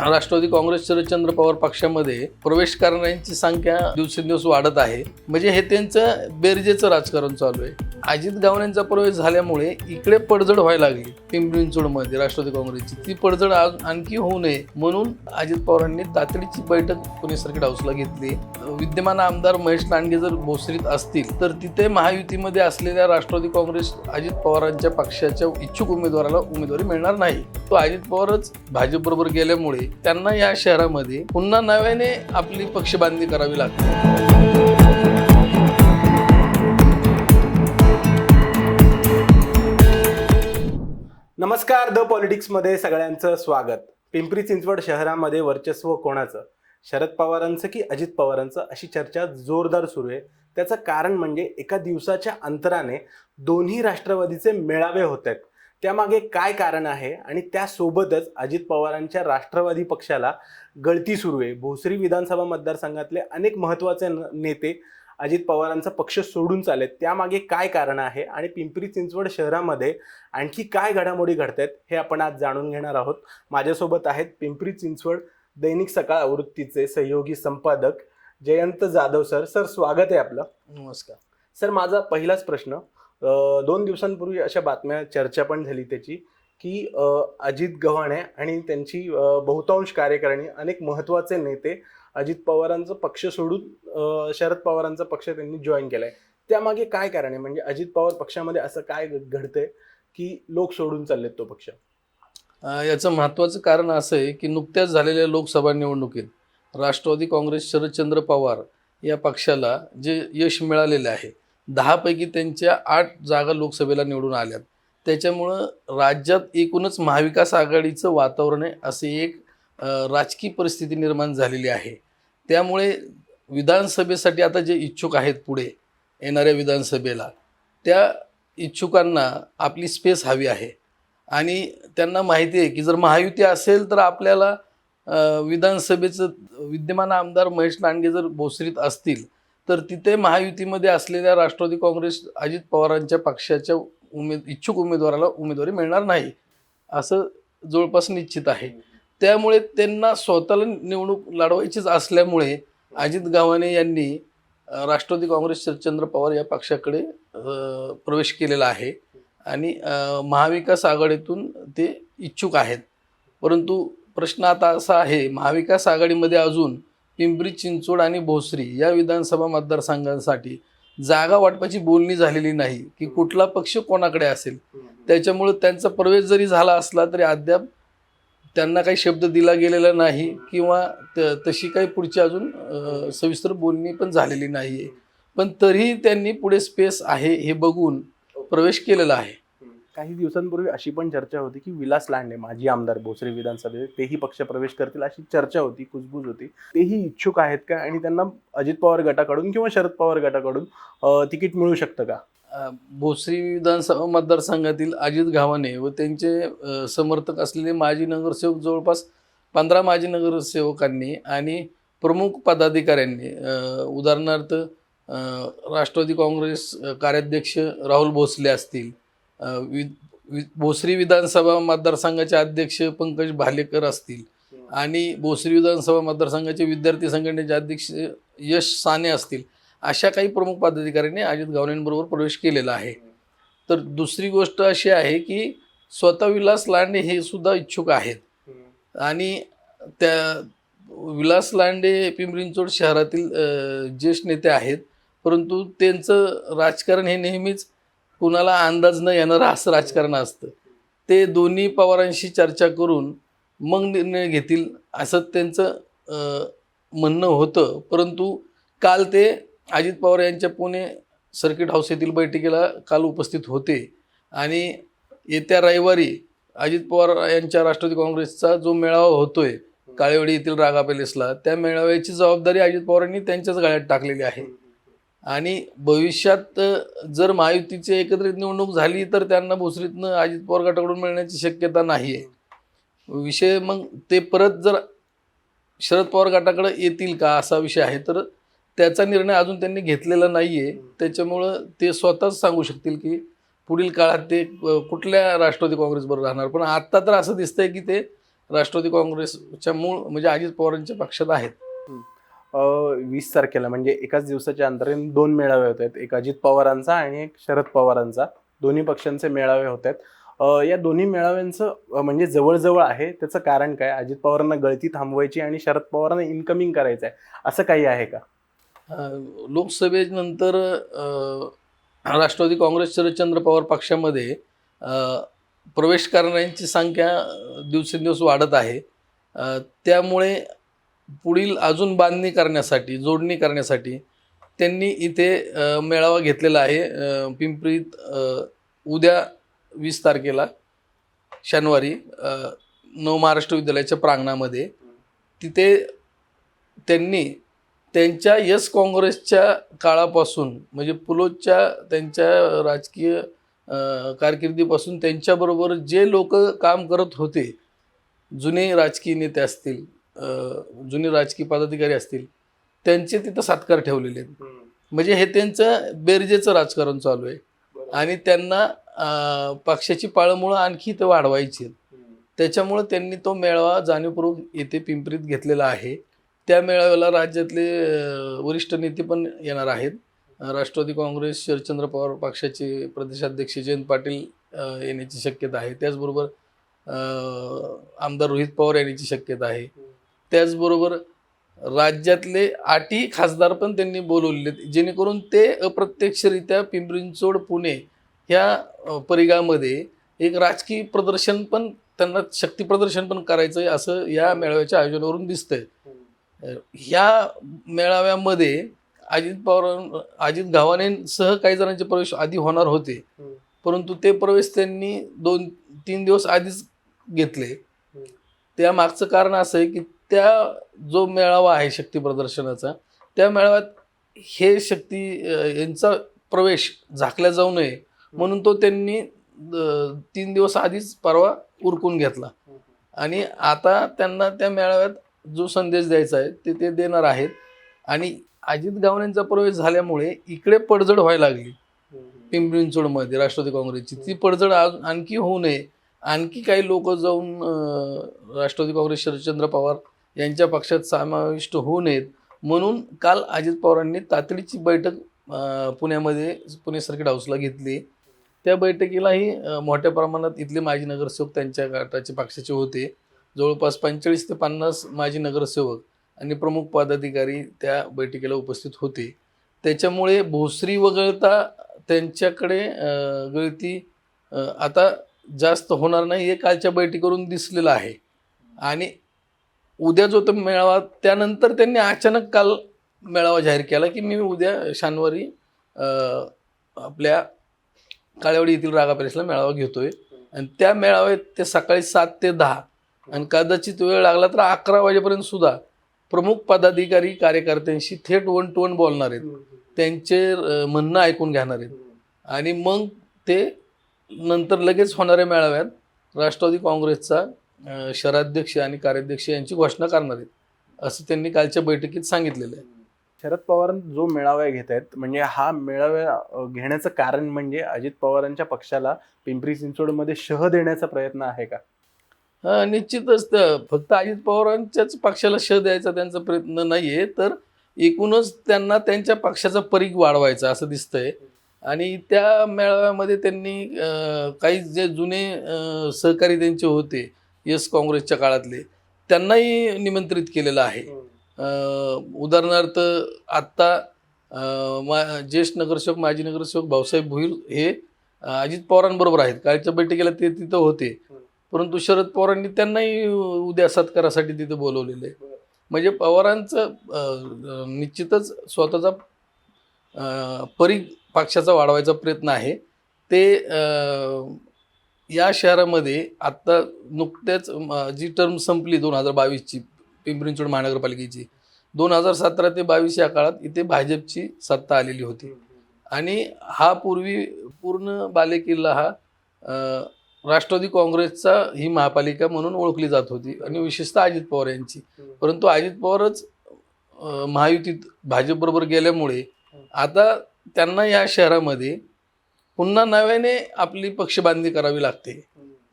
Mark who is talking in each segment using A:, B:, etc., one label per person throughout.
A: राष्ट्रवादी काँग्रेस शरदचंद्र पवार पक्षामध्ये प्रवेश करणाऱ्यांची संख्या दिवसेंदिवस वाढत आहे. म्हणजे हे त्यांचं बेरजेचं राजकारण चालू आहे. अजित गावण्यांचा प्रवेश झाल्यामुळे इकडे पडझड व्हायला लागली पिंपरी चिंचवडमध्ये राष्ट्रवादी काँग्रेसची. ती पडझड आणखी होऊ नये म्हणून अजित पवारांनी तातडीची बैठक पुणे सर्किट हाऊसला घेतली. विद्यमान आमदार महेश लांडगे जर भोसरीत असतील तर तिथे महायुतीमध्ये असलेल्या राष्ट्रवादी काँग्रेस अजित पवारांच्या पक्षाच्या इच्छुक उमेदवाराला उमेदवारी मिळणार नाही. तो अजित पवारच भाजपबरोबर गेल्यामुळे त्यांना या शहरामध्ये पुन्हा नव्याने आपली पक्षबांधणी करावी लागते.
B: नमस्कार द पॉलिटिक्समध्ये सगळ्यांचं स्वागत. पिंपरी चिंचवड शहरामध्ये वर्चस्व कोणाचं? शरद पवारांचं की अजित पवारांचं? अशी चर्चा जोरदार सुरू आहे. त्याचं कारण म्हणजे एका दिवसाच्या अंतराने दोन्ही राष्ट्रवादीचे मेळावे होत आहेत. त्यामागे काय कारण आहे? आणि त्यासोबतच अजित पवारांच्या राष्ट्रवादी पक्षाला गळती सुरू आहे. भोसरी विधानसभा मतदारसंघातले अनेक महत्त्वाचे नेते अजित पवारांचा पक्ष सोडून चालेत त्यामागे काय कारण आहे? आणि पिंपरी चिंचवड शहरामध्ये आणखी काय घडामोडी घडत आहेत हे आपण आज जाणून घेणार आहोत. माझ्यासोबत आहेत पिंपरी चिंचवड दैनिक सकाळ आवृत्तीचे सहयोगी संपादक जयंत जाधव सर. सर स्वागत आहे आपलं.
A: नमस्कार.
B: सर माझा पहिलाच प्रश्न दोन दिवसांपूर्वी अशा बातम्या चर्चा पण झाली त्याची की अजित अजित गव्हाणे आणि त्यांची बहुतांश कार्यकारिणी अनेक महत्त्वाचे नेते अजित पवारांचं पक्ष सोडून शरद पवारांचा पक्ष त्यांनी जॉईन केला आहे त्यामागे काय कारण आहे? म्हणजे अजित पवार पक्षामध्ये असं काय घडतंय की लोक सोडून चाललेत तो पक्ष?
A: याचं महत्त्वाचं कारण असं आहे की नुकत्याच झालेल्या लोकसभा निवडणुकीत राष्ट्रवादी काँग्रेस शरदचंद्र पवार या पक्षाला जे यश मिळालेलं आहे दहापैकी त्यांच्या आठ जागा लोकसभेला निवडून आल्यात. त्याच्यामुळं राज्यात एकूणच महाविकास आघाडीचं वातावरण आहे असे एक राजकीय परिस्थिती निर्माण झालेली आहे. त्यामुळे विधानसभेसाठी आता जे इच्छुक आहेत पुढे येणाऱ्या विधानसभेला त्या इच्छुकांना आपली स्पेस हवी आहे. आणि त्यांना माहिती आहे की जर महायुती असेल तर आपल्याला विधानसभेचं विद्यमान आमदार महेश लांडगे जर भोसरीत असतील तर तिथे महायुतीमध्ये असलेल्या राष्ट्रवादी काँग्रेस अजित पवारांच्या पक्षाच्या उमेद इच्छुक उमेदवाराला उमेदवारी मिळणार नाही असं जवळपास निश्चित आहे. त्यामुळे त्यांना स्वतःला निवडणूक लढवायचीच असल्यामुळे अजित गावाने यांनी राष्ट्रवादी काँग्रेस शरदचंद्र पवार या पक्षाकडे प्रवेश केलेला आहे आणि महाविकास आघाडीतून ते इच्छुक आहेत. परंतु प्रश्न आता असा आहे महाविकास आघाडीमध्ये अजून पिंपरी चिंचवड आणि भोसरी या विधानसभा मतदारसंघांसाठी जागा वाटपाची बोलणी झालेली नाही की कुठला पक्ष कोणाकडे असेल. त्याच्यामुळे त्यांचा प्रवेश जरी झाला असला तरी अद्याप त्यांना काही शब्द दिला गेलेला नाही किंवा त- तशी काही पुढची अजून सविस्तर बोलणी पण झालेली नाही आहे पण तरीही त्यांनी पुढे स्पेस आहे हे बघून प्रवेश केलेला आहे.
B: काही दिवसांपूर्वी अशी पण चर्चा होती की विलास लांडे माजी आमदार भोसरी विधानसभेत तेही पक्ष प्रवेश करतील अशी चर्चा होती कुजबूज होती. तेही इच्छुक आहेत का? आणि त्यांना अजित पवार गटाकडून किंवा शरद पवार गटाकडून तिकीट मिळू शकतं का?
A: भोसरी विधानसभा मतदारसंघातील अजित घावाने व त्यांचे समर्थक असलेले माजी नगरसेवक जवळपास पंधरा माजी नगरसेवकांनी आणि प्रमुख पदाधिकाऱ्यांनी उदाहरणार्थ राष्ट्रवादी काँग्रेस कार्याध्यक्ष राहुल भोसले असतील वि वि भोसरी विधानसभा मतदारसंघाचे अध्यक्ष पंकज भालेकर असतील. आणि भोसरी विधानसभा मतदारसंघाचे विद्यार्थी संघटनेचे अध्यक्ष यश साने असतील. अशा काही प्रमुख पदाधिकाऱ्यांनी अजित गावणेंबरोबर प्रवेश केलेला आहे. तर दुसरी गोष्ट अशी आहे की स्वतः विलास लांडे हे सुद्धा इच्छुक आहेत. आणि त्या विलास लांडे पिंपरींचोड शहरातील ज्येष्ठ नेते आहेत. परंतु त्यांचं राजकारण हे नेहमीच कुणाला अंदाज न येणारं असं राजकारण असतं. ते दोन्ही पवारांशी चर्चा करून मग निर्णय घेतील असं त्यांचं म्हणणं होतं. परंतु काल ते अजित पवार यांच्या पुणे सर्किट हाऊस येथील बैठकीला काल उपस्थित होते. आणि येत्या रविवारी अजित पवार यांच्या राष्ट्रवादी काँग्रेसचा जो मेळावा होतोय काळेवाडी येथील रागा पॅलेसला त्या मेळाव्याची जबाबदारी अजित पवारांनी त्यांच्याच गाड्यात टाकलेली आहे. आणि भविष्यात जर महायुतीची एकत्रित निवडणूक झाली तर त्यांना भोसरीतनं अजित पवार गटाकडून मिळण्याची शक्यता नाही आहे विषय मग ते परत जर शरद पवार गटाकडे येतील का असा विषय आहे तर त्याचा निर्णय अजून त्यांनी घेतलेला नाही आहे त्याच्यामुळं ते स्वतःच सांगू शकतील की पुढील काळात ते कुठल्या राष्ट्रवादी काँग्रेसबरोबर राहणार? पण आत्ता तर असं दिसतंय की ते राष्ट्रवादी काँग्रेसच्या मूळ म्हणजे अजित पवारांच्या पक्षात आहेत.
B: वीस तारखेला म्हणजे एकाच दिवसाच्या अंतराने दोन मेळावे होत आहेत. एक अजित पवारांचा आणि एक शरद पवारांचा. दोन्ही पक्षांचे मेळावे होत आहेत. या दोन्ही मेळाव्यांचं म्हणजे जवळजवळ आहे. त्याचं कारण काय? अजित पवारांना गळती थांबवायची आणि शरद पवारांना इन्कमिंग करायचं आहे. असं काही आहे का?
A: लोकसभेनंतर राष्ट्रवादी काँग्रेस शरदचंद्र पवार पक्षामध्ये प्रवेश करणाऱ्यांची संख्या दिवसेंदिवस वाढत आहे. त्यामुळे पुढील अजून बांधणी करण्यासाठी जोडणी करण्यासाठी त्यांनी इथे मेळावा घेतलेला आहे. पिंपरीत उद्या वीस तारखेला शनिवारी नव महाराष्ट्र विद्यालयाच्या प्रांगणामध्ये तिथे त्यांनी त्यांच्या यस काँग्रेसच्या काळापासून म्हणजे पुलोच्या त्यांच्या राजकीय कारकिर्दीपासून त्यांच्याबरोबर जे लोक काम करत होते जुने राजकीय नेते असतील जुने राजकीय पदाधिकारी असतील त्यांचे तिथं सत्कार ठेवलेले आहेत. म्हणजे हे त्यांचं बेरजेचं राजकारण चालू आहे. आणि त्यांना पक्षाची पाळमुळं आणखी ते वाढवायची. त्याच्यामुळं त्यांनी तो मेळावा जाणीवपूर्वक येथे पिंपरीत घेतलेला आहे. त्या मेळाव्याला राज्यातले वरिष्ठ नेते पण येणार आहेत. राष्ट्रवादी काँग्रेस शरदचंद्र पवार पक्षाचे प्रदेशाध्यक्ष जयंत पाटील येण्याची शक्यता आहे. त्याचबरोबर आमदार रोहित पवार येण्याची शक्यता आहे. त्याचबरोबर राज्यातले आठही खासदार पण त्यांनी बोलवलेले आहेत. जेणेकरून ते अप्रत्यक्षरित्या पिंपरींचोड पुणे ह्या परिघामध्ये एक राजकीय प्रदर्शन पण त्यांना शक्ती प्रदर्शन पण करायचं आहे असं या मेळाव्याच्या आयोजनावरून दिसतंय. ह्या मेळाव्यामध्ये अजित पवार अजित गव्हाणेंसह काही जणांचे प्रवेश आधी होणार होते. परंतु ते प्रवेश त्यांनी दोन तीन दिवस आधीच घेतले. त्या मागचं कारण असं आहे की त्या जो मेळावा आहे शक्ती प्रदर्शनाचा त्या मेळाव्यात हे शक्ती यांचा प्रवेश झाकला जाऊ नये म्हणून तो त्यांनी तीन दिवस आधीच परवा उरकून घेतला. आणि आता त्यांना त्या मेळाव्यात जो संदेश द्यायचा आहे ते ते देणार आहेत. आणि अजित गावण्यांचा प्रवेश झाल्यामुळे इकडे पडझड व्हायला लागली. पिंपरी चिंचवडमध्ये राष्ट्रवादी काँग्रेसची. ती पडझड आणखी होऊ नये. आणखी काही लोक जाऊन राष्ट्रवादी काँग्रेस शरदचंद्र पवार यांच्या पक्षात समाविष्ट होऊ नयेत. म्हणून काल अजित पवारांनी तातडीची बैठक पुण्यामध्ये पुणे सर्किट हाऊसला घेतली. त्या बैठकीलाही मोठ्या प्रमाणात इथले माजी नगरसेवक त्यांच्या गटाचे पक्षाचे होते. जवळपास पंचेचाळीस ते पन्नास माजी नगरसेवक आणि प्रमुख पदाधिकारी त्या बैठकीला उपस्थित होते. त्याच्यामुळे भोसरी वगळता त्यांच्याकडे गळती आता जास्त होणार नाही हे कालच्या बैठकीवरून दिसलेलं आहे. आणि उद्या जो तो मेळावा त्यानंतर त्यांनी अचानक काल मेळावा जाहीर केला की मी उद्या शनिवारी आपल्या काळेवाडी येथील रागा पॅलेसला मेळावा घेतोय. आणि त्या मेळाव्यात ते सकाळी सात ते दहा आणि कदाचित वेळ लागला तर अकरा वाजेपर्यंत सुद्धा प्रमुख पदाधिकारी कार्यकर्त्यांशी थेट वन टू वन बोलणार आहेत. त्यांचे म्हणणं ऐकून घेणार आहेत. आणि मग ते नंतर लगेच होणाऱ्या मेळाव्यात राष्ट्रवादी काँग्रेसचा शहराध्यक्ष आणि कार्याध्यक्ष यांची घोषणा करणार आहेत असं त्यांनी कालच्या बैठकीत सांगितलेलं आहे.
B: शरद पवार जो मेळावा घेत आहेत म्हणजे हा मेळावा घेण्याचं कारण म्हणजे अजित पवारांच्या पक्षाला पिंपरी चिंचवडमध्ये शह देण्याचा प्रयत्न आहे का?
A: हा निश्चितच फक्त अजित पवारांच्याच पक्षाला शह द्यायचा त्यांचा प्रयत्न नाहीये तर एकूणच त्यांना त्यांच्या पक्षाचा परीघ वाढवायचा असं दिसतंय. आणि त्या मेळाव्यामध्ये त्यांनी काही जे जुने सहकारी त्यांचे होते यस काँग्रेसच्या काळातले त्यांनाही निमंत्रित केलेलं आहे. उदाहरणार्थ आत्ता मा ज्येष्ठ नगरसेवक माजी नगरसेवक भाऊसाहेब भोईर हे अजित पवारांबरोबर आहेत. कालच्या बैठकीला ते तिथं होते. परंतु शरद पवारांनी त्यांनाही उद्या सत्कारासाठी तिथे बोलवलेलं. आहे म्हणजे पवारांचं निश्चितच स्वतःचा परी पक्षाचा वाढवायचा प्रयत्न आहे. ते या शहरामध्ये आत्ता नुकत्याच जी टर्म संपली दोन हजार बावीसची पिंपरी चिंचवड महानगरपालिकेची दोन हजार सतरा ते बावीस या काळात इथे भाजपची सत्ता आलेली होती. आणि हा पूर्वी पूर्ण बालेकिल्ला हा राष्ट्रवादी काँग्रेसचा ही महापालिका म्हणून ओळखली जात होती. आणि विशेषतः अजित पवार यांची. परंतु अजित पवारच महायुतीत भाजपबरोबर गेल्यामुळे आता त्यांना या शहरामध्ये पुन्हा नव्याने आपली पक्षबांधणी करावी लागते.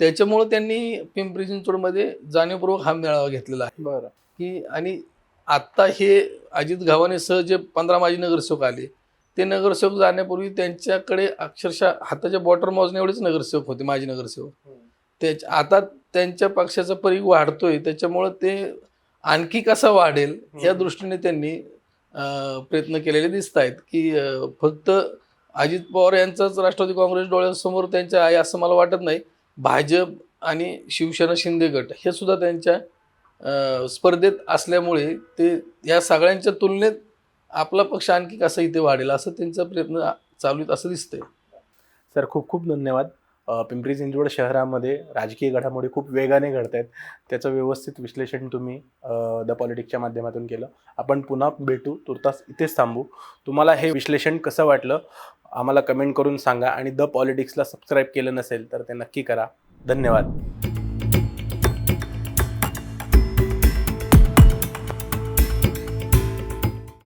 A: त्याच्यामुळं त्यांनी पिंपरी चिंचवडमध्ये जाणीवपूर्वक हा मेळावा घेतलेला आहे.
B: बरं.
A: की आणि आत्ता हे अजित गावानेसह जे पंधरा माजी नगरसेवक आले ते नगरसेवक जाण्यापूर्वी त्यांच्याकडे अक्षरशः हाताच्या बॉटर मोजण्या एवढेच नगरसेवक होते माजी नगरसेवक. त्याच्या आता त्यांच्या पक्षाचा परीघ वाढतोय त्याच्यामुळं ते आणखी कसा वाढेल या दृष्टीने त्यांनी प्रयत्न केलेले दिसत आहेत की फक्त अजित पवार यांचाच राष्ट्रवादी काँग्रेस डोळ्यांसमोर त्यांच्या आहे असं मला वाटत नाही. भाजप आणि शिवसेना शिंदे गट हे सुद्धा त्यांच्या स्पर्धेत असल्यामुळे ते या सगळ्यांच्या तुलनेत आपला पक्ष आणखी कसा इथे वाढेल असं त्यांचा प्रयत्न चालू आहेत असं दिसतंय.
B: सर खूप खूप धन्यवाद. पिंपरी चिंचवड शहरामध्ये राजकीय घडामोडी खूप वेगाने घडत आहेत त्याचं व्यवस्थित विश्लेषण तुम्ही द पॉलिटिक्सच्या माध्यमातून केलं. आपण पुन्हा भेटू. तुर्तास इथेच थांबू. तुम्हाला हे विश्लेषण कसं वाटलं आम्हाला कमेंट करून सांगा आणि द पॉलिटिक्सला सबस्क्राईब केलं नसेल तर ते नक्की करा. धन्यवाद.